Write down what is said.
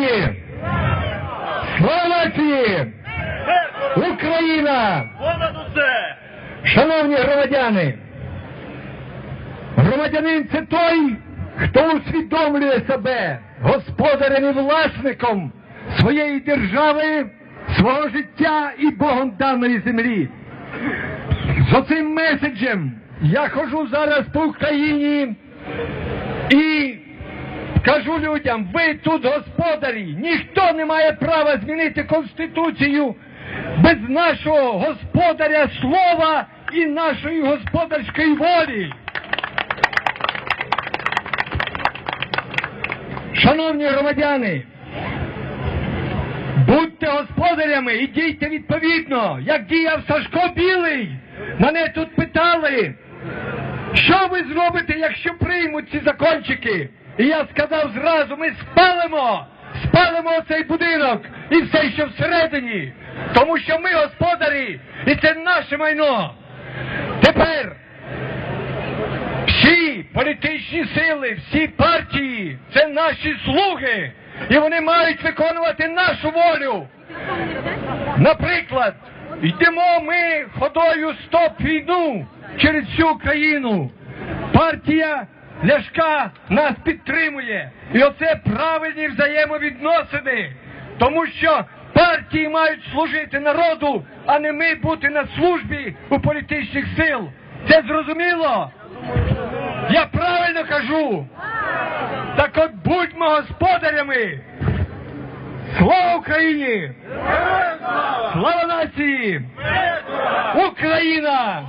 нації! Слава нації! Україна! Шановні громадяни! Громадянин це той, хто усвідомлює себе господарем і власником своєї держави, свого життя і Богом даної землі. З оцим меседжем я хожу зараз по Україні кажу людям, ви тут господарі, ніхто не має права змінити Конституцію без нашого господаря слова і нашої господарської волі. Шановні громадяни, будьте господарями і дійте відповідно, як діяв Сашко Білий. Мене тут питали, що ви зробите, якщо приймуть ці закончики? І я сказав зразу, ми спалимо, спалимо цей будинок і все, що всередині, тому що ми господарі, і це наше майно. Тепер всі політичні сили, всі партії це наші слуги, і вони мають виконувати нашу волю. Наприклад, йдемо ми ходою стоп війну через всю країну. Партія Ляшка нас підтримує. І оце правильні взаємовідносини. Тому що партії мають служити народу, а не ми бути на службі у політичних сил. Це зрозуміло? Я правильно кажу. Так от будьмо господарями. Слава Україні! Слава нації! Україна!